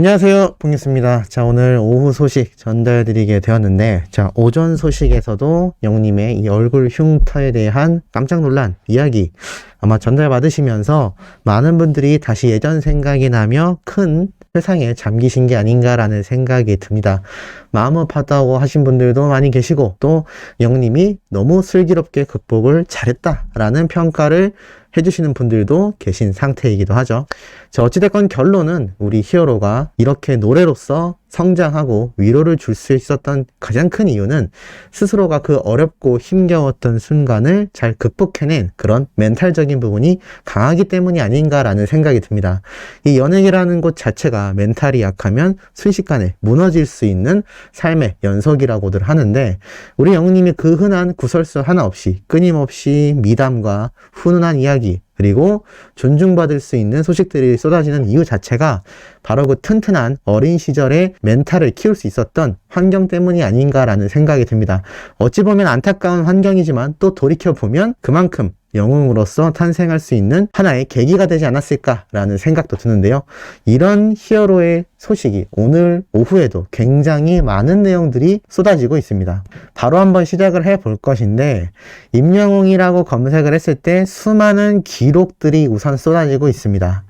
안녕하세요. 봉유스입니다. 자, 오늘 오후 소식 전달드리게 되었는데, 자, 오전 소식에서도 영님의 이 얼굴 흉터에 대한 깜짝 놀란 이야기 아마 전달받으시면서 많은 분들이 다시 예전 생각이 나며 큰 세상에 잠기신 게 아닌가라는 생각이 듭니다. 마음 아팠다고 하신 분들도 많이 계시고, 또 영님이 너무 슬기롭게 극복을 잘했다라는 평가를 해주시는 분들도 계신 상태이기도 하죠. 자, 어찌됐건 결론은 우리 히어로가 이렇게 노래로서 성장하고 위로를 줄 수 있었던 가장 큰 이유는 스스로가 그 어렵고 힘겨웠던 순간을 잘 극복해낸 그런 멘탈적인 부분이 강하기 때문이 아닌가라는 생각이 듭니다. 이 연예계라는 곳 자체가 멘탈이 약하면 순식간에 무너질 수 있는 삶의 연속이라고들 하는데 우리 영님이 그 흔한 구설수 하나 없이 끊임없이 미담과 훈훈한 이야기 그리고 존중받을 수 있는 소식들이 쏟아지는 이유 자체가 바로 그 튼튼한 어린 시절의 멘탈을 키울 수 있었던 환경 때문이 아닌가라는 생각이 듭니다. 어찌 보면 안타까운 환경이지만 또 돌이켜보면 그만큼 영웅으로서 탄생할 수 있는 하나의 계기가 되지 않았을까라는 생각도 드는데요. 이런 히어로의 소식이 오늘 오후에도 굉장히 많은 내용들이 쏟아지고 있습니다. 바로 한번 시작을 해 볼 것인데, 임영웅이라고 검색을 했을 때 수많은 기록들이 우선 쏟아지고 있습니다.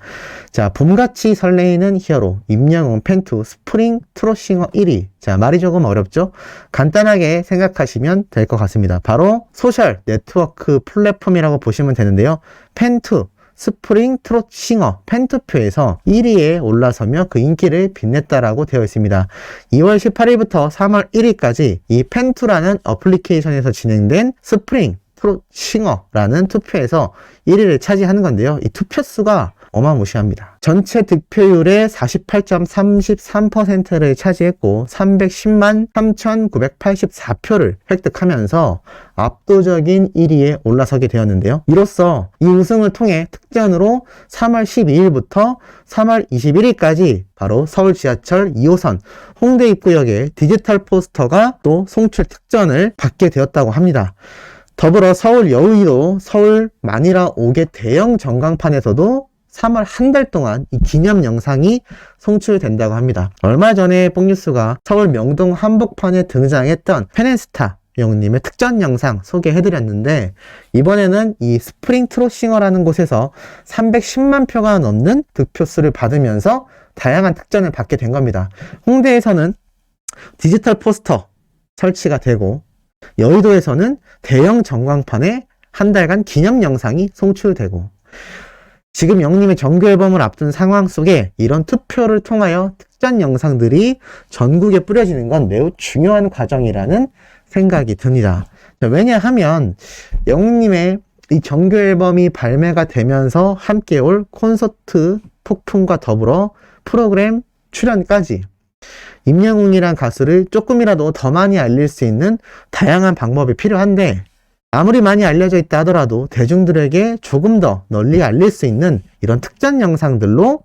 자, 봄같이 설레이는 히어로, 임영웅 펜투 스프링 트로싱어 1위. 자, 말이 조금 어렵죠? 간단하게 생각하시면 될 것 같습니다. 바로 소셜 네트워크 플랫폼이라고 보시면 되는데요. 펜투, 스프링 트롯 싱어 펜투표에서 1위에 올라서며 그 인기를 빛냈다라고 되어 있습니다. 2월 18일부터 3월 1일까지 이 펜투라는 어플리케이션에서 진행된 스프링 트롯 싱어라는 투표에서 1위를 차지하는 건데요. 이 투표 수가 어마무시합니다. 전체 득표율의 48.33%를 차지했고 310만 3,984표를 획득하면서 압도적인 1위에 올라서게 되었는데요. 이로써 이 우승을 통해 특전으로 3월 12일부터 3월 21일까지 바로 서울 지하철 2호선 홍대 입구역에 디지털 포스터가 또 송출 특전을 받게 되었다고 합니다. 더불어 서울 여의도 서울 마니라 5개 대형 전광판에서도 3월 한 달 동안 이 기념 영상이 송출된다고 합니다. 얼마 전에 뽕뉴스가 서울 명동 한복판에 등장했던 페넨스타 영님의 특전 영상 소개해드렸는데 이번에는 이 스프링 트로싱어라는 곳에서 310만 표가 넘는 득표수를 받으면서 다양한 특전을 받게 된 겁니다. 홍대에서는 디지털 포스터 설치가 되고 여의도에서는 대형 전광판에 한 달간 기념 영상이 송출되고 지금 영님의 정규 앨범을 앞둔 상황 속에 이런 투표를 통하여 특전 영상들이 전국에 뿌려지는 건 매우 중요한 과정이라는 생각이 듭니다. 왜냐하면 영님의 이 정규 앨범이 발매가 되면서 함께 올 콘서트 폭풍과 더불어 프로그램 출연까지 임영웅이란 가수를 조금이라도 더 많이 알릴 수 있는 다양한 방법이 필요한데 아무리 많이 알려져 있다 하더라도 대중들에게 조금 더 널리 알릴 수 있는 이런 특전 영상들로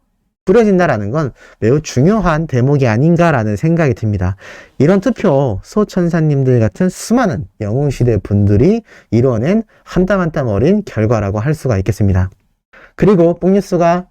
뿌려진다라는 건 매우 중요한 대목이 아닌가라는 생각이 듭니다. 이런 투표 소천사님들 같은 수많은 영웅시대 분들이 이뤄낸 한 땀 한 땀 어린 결과라고 할 수가 있겠습니다. 그리고 뽕뉴스가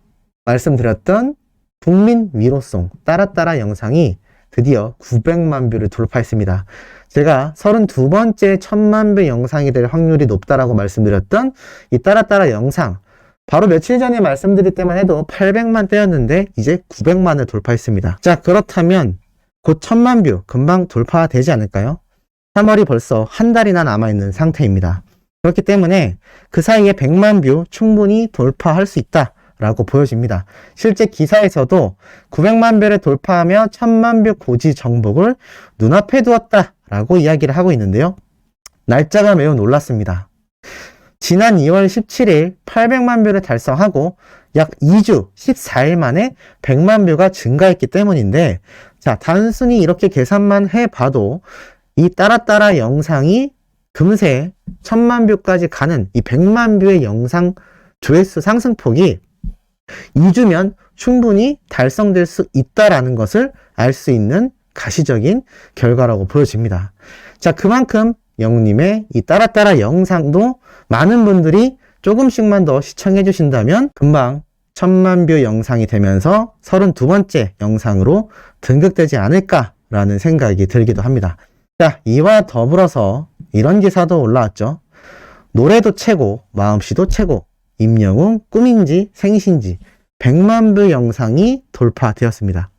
말씀드렸던 국민 위로송 따라따라 영상이 드디어 900만 뷰를 돌파했습니다. 제가 32번째 1000만 뷰 영상이 될 확률이 높다라고 말씀드렸던 이 따라따라 영상 바로 며칠 전에 말씀드릴 때만 해도 800만 대였는데 이제 900만을 돌파했습니다. 자 그렇다면 곧 1000만 뷰 금방 돌파되지 않을까요? 3월이 벌써 한 달이나 남아있는 상태입니다. 그렇기 때문에 그 사이에 100만 뷰 충분히 돌파할 수 있다. 라고 보여집니다. 실제 기사에서도 900만 뷰를 돌파하며 1000만 뷰 고지 정복을 눈앞에 두었다 라고 이야기를 하고 있는데요. 날짜가 매우 놀랐습니다. 지난 2월 17일 800만 뷰를 달성하고 약 2주 14일 만에 100만 뷰가 증가했기 때문인데 자 단순히 이렇게 계산만 해봐도 이 따라따라 영상이 금세 1000만 뷰까지 가는 이 100만 뷰의 영상 조회수 상승폭이 2주면 충분히 달성될 수 있다라는 것을 알 수 있는 가시적인 결과라고 보여집니다. 자, 그만큼 영님의 이 따라따라 영상도 많은 분들이 조금씩만 더 시청해 주신다면 금방 천만 뷰 영상이 되면서 32번째 영상으로 등극되지 않을까라는 생각이 들기도 합니다. 자, 이와 더불어서 이런 기사도 올라왔죠. 노래도 최고, 마음씨도 최고, 임영웅 꿈인지 생신지 100만 뷰 영상이 돌파되었습니다.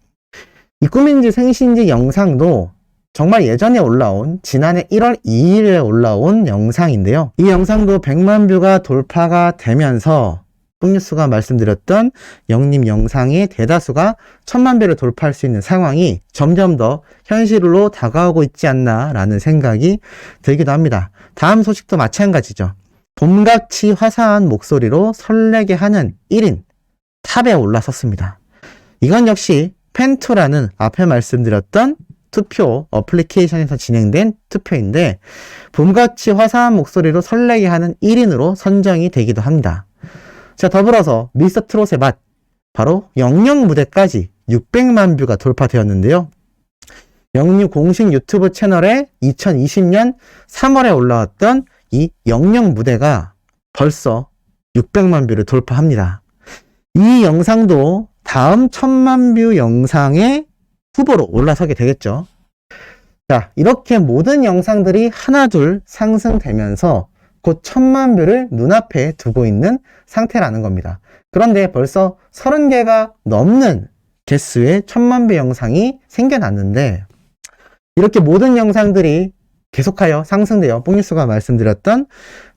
이 꿈인지 생신지 영상도 정말 예전에 올라온 지난해 1월 2일에 올라온 영상인데요. 이 영상도 100만 뷰가 돌파가 되면서 꿈뉴스가 말씀드렸던 영님 영상의 대다수가 천만 뷰를 돌파할 수 있는 상황이 점점 더 현실로 다가오고 있지 않나라는 생각이 들기도 합니다. 다음 소식도 마찬가지죠. 봄같이 화사한 목소리로 설레게 하는 1인 탑에 올라섰습니다. 이건 역시 펜투라는 앞에 말씀드렸던 투표 어플리케이션에서 진행된 투표인데 봄같이 화사한 목소리로 설레게 하는 1인으로 선정이 되기도 합니다. 자 더불어서 미스터 트롯의 맛 바로 영영 무대까지 600만 뷰가 돌파되었는데요. 영유 공식 유튜브 채널에 2020년 3월에 올라왔던 이 영영 무대가 벌써 600만 뷰를 돌파합니다. 이 영상도 다음 천만 뷰 영상의 후보로 올라서게 되겠죠. 자, 이렇게 모든 영상들이 하나둘 상승되면서 곧 천만 뷰를 눈앞에 두고 있는 상태라는 겁니다. 그런데 벌써 30개가 넘는 개수의 천만 뷰 영상이 생겨났는데 이렇게 모든 영상들이 계속하여 상승되어 뽕뉴스가 말씀드렸던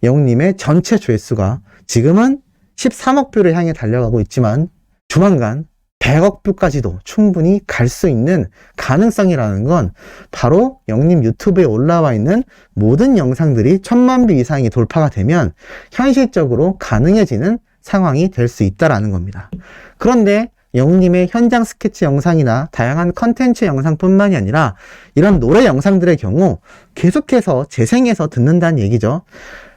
영웅님의 전체 조회수가 지금은 13억 뷰를 향해 달려가고 있지만 조만간 100억 뷰까지도 충분히 갈 수 있는 가능성이라는 건 바로 영님 유튜브에 올라와 있는 모든 영상들이 천만 뷰 이상이 돌파가 되면 현실적으로 가능해지는 상황이 될 수 있다라는 겁니다. 그런데 영님의 현장 스케치 영상이나 다양한 컨텐츠 영상뿐만이 아니라 이런 노래 영상들의 경우 계속해서 재생해서 듣는다는 얘기죠.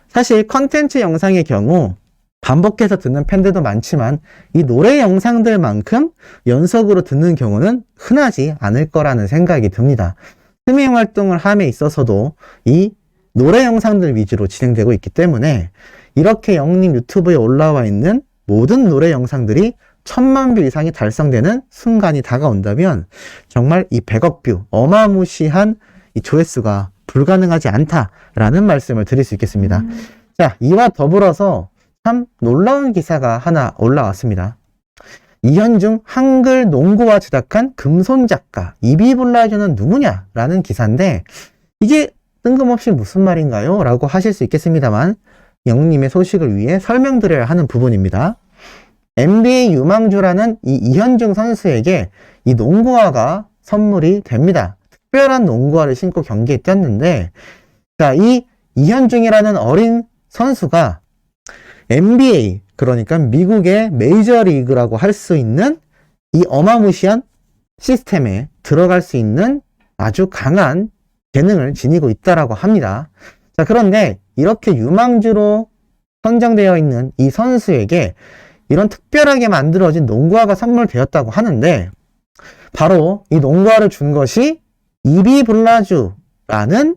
사실 컨텐츠 영상의 경우 반복해서 듣는 팬들도 많지만 이 노래 영상들만큼 연속으로 듣는 경우는 흔하지 않을 거라는 생각이 듭니다. 스밍 활동을 함에 있어서도 이 노래 영상들 위주로 진행되고 있기 때문에 이렇게 영님 유튜브에 올라와 있는 모든 노래 영상들이 천만 뷰 이상이 달성되는 순간이 다가온다면 정말 이 100억 뷰 어마무시한 이 조회수가 불가능하지 않다라는 말씀을 드릴 수 있겠습니다. 자, 이와 더불어서 참 놀라운 기사가 하나 올라왔습니다. 이현중 한글 농구와 제작한 금손 작가 이비블라이저는 누구냐라는 기사인데 이게 뜬금없이 무슨 말인가요? 라고 하실 수 있겠습니다만 영님의 소식을 위해 설명드려야 하는 부분입니다. NBA 유망주라는 이 이현중 선수에게 이 농구화가 선물이 됩니다. 특별한 농구화를 신고 경기에 뛰었는데 자, 이 이현중이라는 어린 선수가 NBA 그러니까 미국의 메이저리그라고 할 수 있는 이 어마무시한 시스템에 들어갈 수 있는 아주 강한 재능을 지니고 있다라고 합니다. 자, 그런데 이렇게 유망주로 선정되어 있는 이 선수에게 이런 특별하게 만들어진 농구화가 선물되었다고 하는데 바로 이 농구화를 준 것이 이비 블라주라는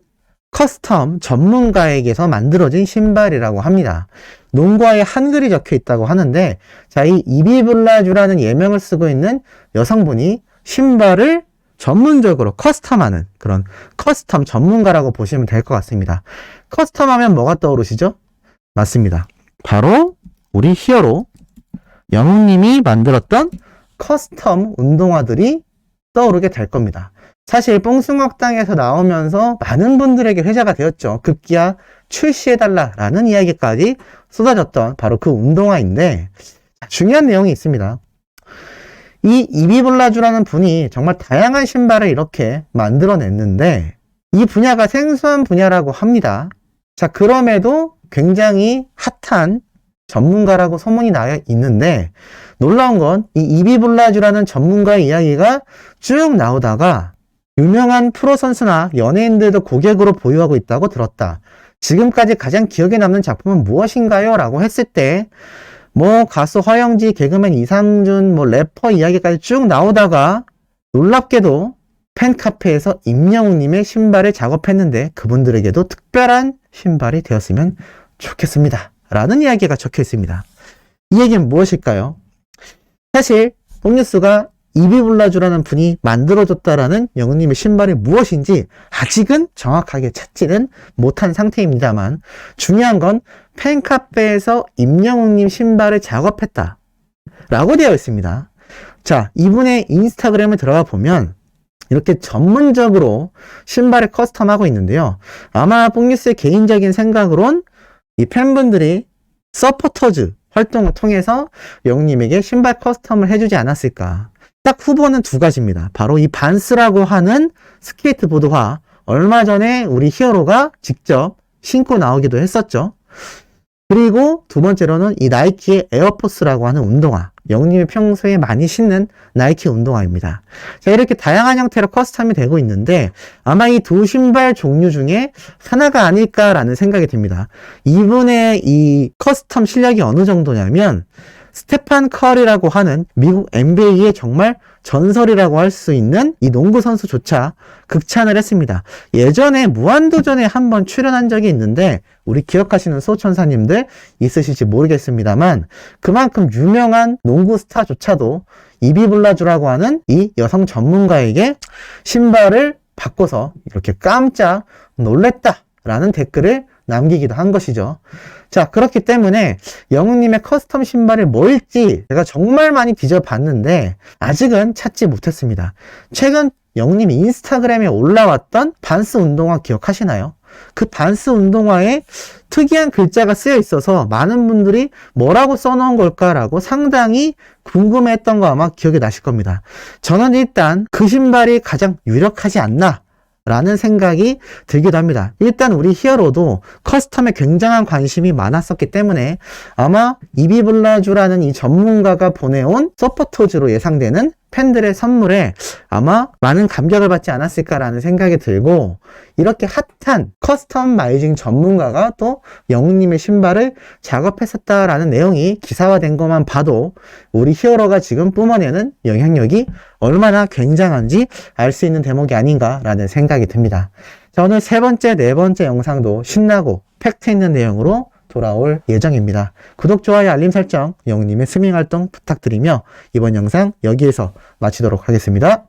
커스텀 전문가에게서 만들어진 신발이라고 합니다. 농구화에 한글이 적혀 있다고 하는데 자, 이 이비 블라주라는 예명을 쓰고 있는 여성분이 신발을 전문적으로 커스텀하는 그런 커스텀 전문가라고 보시면 될 것 같습니다. 커스텀하면 뭐가 떠오르시죠? 맞습니다. 바로 우리 히어로 영웅님이 만들었던 커스텀 운동화들이 떠오르게 될 겁니다. 사실 뽕숭학당에서 나오면서 많은 분들에게 회자가 되었죠. 급기야 출시해달라라는 이야기까지 쏟아졌던 바로 그 운동화인데 중요한 내용이 있습니다. 이 이비블라주라는 분이 정말 다양한 신발을 이렇게 만들어냈는데 이 분야가 생소한 분야라고 합니다. 자, 그럼에도 굉장히 핫한 전문가라고 소문이 나 있는데 놀라운 건 이 이비블라주라는 전문가의 이야기가 쭉 나오다가 유명한 프로 선수나 연예인들도 고객으로 보유하고 있다고 들었다. 지금까지 가장 기억에 남는 작품은 무엇인가요? 라고 했을 때, 뭐, 가수 허영지, 개그맨 이상준, 뭐, 래퍼 이야기까지 쭉 나오다가, 놀랍게도 팬카페에서 임영웅님의 신발을 작업했는데, 그분들에게도 특별한 신발이 되었으면 좋겠습니다. 라는 이야기가 적혀 있습니다. 이 얘기는 무엇일까요? 사실 뽕뉴스가 이비블라주라는 분이 만들어줬다라는 영웅님의 신발이 무엇인지 아직은 정확하게 찾지는 못한 상태입니다만 중요한 건 팬카페에서 임영웅님 신발을 작업했다 라고 되어 있습니다. 자, 이분의 인스타그램에 들어가 보면 이렇게 전문적으로 신발을 커스텀하고 있는데요. 아마 뽕뉴스의 개인적인 생각으론 이 팬분들이 서포터즈 활동을 통해서 영웅님에게 신발 커스텀을 해주지 않았을까. 딱 후보는 두 가지입니다. 바로 이 반스라고 하는 스케이트보드화 얼마 전에 우리 히어로가 직접 신고 나오기도 했었죠. 그리고 두 번째로는 이 나이키의 에어포스라고 하는 운동화. 영님이 평소에 많이 신는 나이키 운동화입니다. 자, 이렇게 다양한 형태로 커스텀이 되고 있는데 아마 이 두 신발 종류 중에 하나가 아닐까라는 생각이 듭니다. 이분의 이 커스텀 실력이 어느 정도냐면 스테판 커리라고 하는 미국 NBA의 정말 전설이라고 할 수 있는 이 농구 선수조차 극찬을 했습니다. 예전에 무한도전에 한번 출연한 적이 있는데 우리 기억하시는 소천사님들 있으실지 모르겠습니다만 그만큼 유명한 농구 스타조차도 이비블라주라고 하는 이 여성 전문가에게 신발을 바꿔서 이렇게 깜짝 놀랬다 라는 댓글을 남기기도 한 것이죠. 자, 그렇기 때문에 영웅님의 커스텀 신발이 뭘지 제가 정말 많이 뒤져봤는데 아직은 찾지 못했습니다. 최근 영웅님이 인스타그램에 올라왔던 반스 운동화 기억하시나요? 그 반스 운동화에 특이한 글자가 쓰여 있어서 많은 분들이 뭐라고 써놓은 걸까라고 상당히 궁금했던 거 아마 기억이 나실 겁니다. 저는 일단 그 신발이 가장 유력하지 않나 라는 생각이 들기도 합니다. 일단 우리 히어로도 커스텀에 굉장한 관심이 많았었기 때문에 아마 이비블라주라는 이 전문가가 보내온 서포터즈로 예상되는 팬들의 선물에 아마 많은 감격을 받지 않았을까라는 생각이 들고 이렇게 핫한 커스텀 마이징 전문가가 또 영웅님의 신발을 작업했었다라는 내용이 기사화된 것만 봐도 우리 히어로가 지금 뿜어내는 영향력이 얼마나 굉장한지 알 수 있는 대목이 아닌가라는 생각이 듭니다. 자, 오늘 세 번째, 네 번째 영상도 신나고 팩트 있는 내용으로 돌아올 예정입니다. 구독, 좋아요, 알림 설정, 영웅님의 스밍 활동 부탁드리며 이번 영상 여기에서 마치도록 하겠습니다.